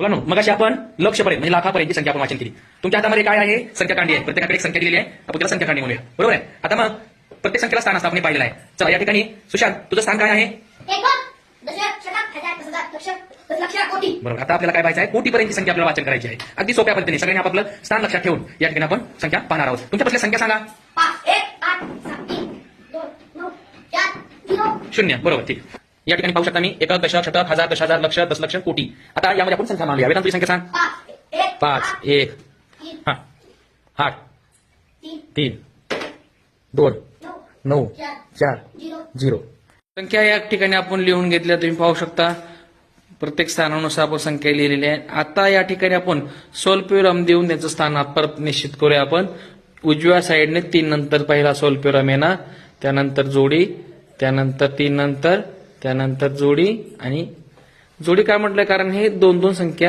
मुलांनो मग अशी आपण लक्षपर्यंत म्हणजे लाखापर्यंतची संख्या आपण वाचन केली. तुमच्या हातामध्ये काय आहे? संख्या कांडी आहे. प्रत्येकाकडे एक संख्या दिलेली आहे. आपण त्याला संख्या कांडी म्हणूया. बरोबर आहे? आता मग प्रत्येक संख्येला स्थान असतं आपण पाहिलेलं आहे. चला या ठिकाणी. सुशांत तुझं स्थान काय आहे? बरोबर. आता आपल्याला काय पाहायचं आहे? कोटीपर्यंतची संख्या आपल्याला वाचन करायची आहे. अगदी सोप्या पद्धतीने सगळ्यांनी आपापलं स्थान लक्षात ठेवून या ठिकाणी आपण संख्या पाहणार आहोत. तुमच्या पासल्या संख्या सांगा. शून्य. बरोबर ठीक. या ठिकाणी पाहू शकता मी एक दशक शतक हजार दश हजार लक्ष दशलक्ष कोटी. आता यामध्ये आपण संख्या मांडूया. वेदांत संख्या सांग. पाच एक हा. आठ तीन दोन नऊ चार झिरो. झिरो संख्या या ठिकाणी आपण लिहून घेतल्या तुम्ही पाहू शकता. प्रत्येक स्थानानुसार आपण संख्या लिहिलेली आहे. आता या ठिकाणी आपण सोलप्युरम देऊन त्याचं स्थान परत निश्चित करूया आपण. उजव्या साईडने तीन नंतर पहिला सोलप्युरम येणार त्यानंतर जोडी त्यानंतर तीन नंतर त्यानंतर जोडी आणि जोडी काय म्हटलं? कारण हे दोन दोन संख्या